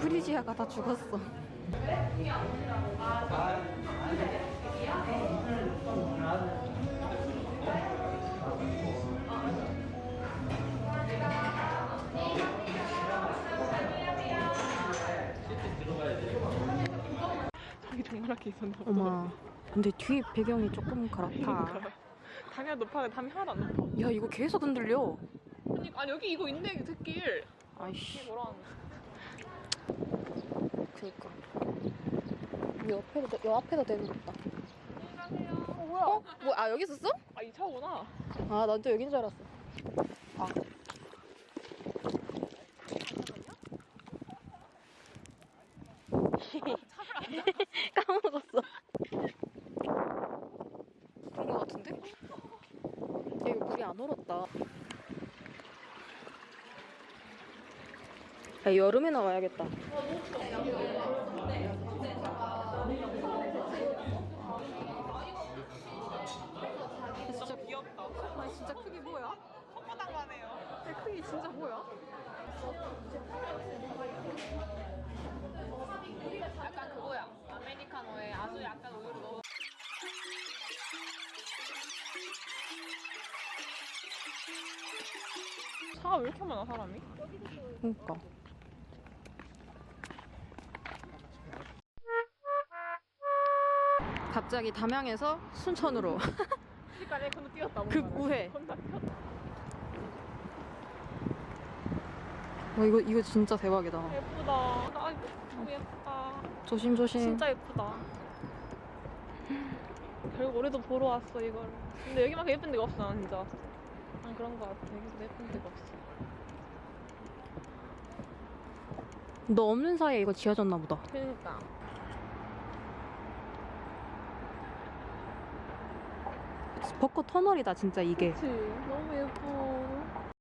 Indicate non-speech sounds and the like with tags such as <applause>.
프리지아가 다 죽었어. 저기 동그랗게 있었나 보다. 어머. 근데 뒤 배경이 조금 그렇다. 담이 높아, 담이 하나도 안 높아. 야 이거 계속 흔들려. 아니, 아니 여기 이거 있네, 이 새길. 아이씨. 그니까. 이 옆에도 여 앞에도 되는 거 없다. 어, 뭐야? 어? 뭐? 아 여기 있었어? 아, 이 차구나. 아 난 또 여긴 줄 알았어. 아. 까먹 <laughs> 었어. 그런 거 같은데? 야, 얼었다. 야, 여름에 나와야겠다. 진짜 귀엽다. 아니 진짜 크기 뭐야? 헛바닥만 해요. 야, 크기 진짜 뭐야? 차가 왜 이렇게 많아, 사람이? 그니까. 갑자기 담양에서 순천으로 <laughs> 그러니까 내 건너 뛰었다. 급우회. 건너 뛰었다. 와 이거 이거 진짜 대박이다. 예쁘다. 아, 너무 예쁘다. 조심조심. 진짜 예쁘다. 결국 우리도 보러 왔어, 이걸. 근데 여기만큼 예쁜 데가 없어, 난 진짜. 난 그런 거 같아. 여기서 예쁜 데가 없어. 너 없는 사이에 이거 지어졌나 보다. 그러니까. 벚꽃 터널이다 진짜 이게. 그치? 너무 예뻐.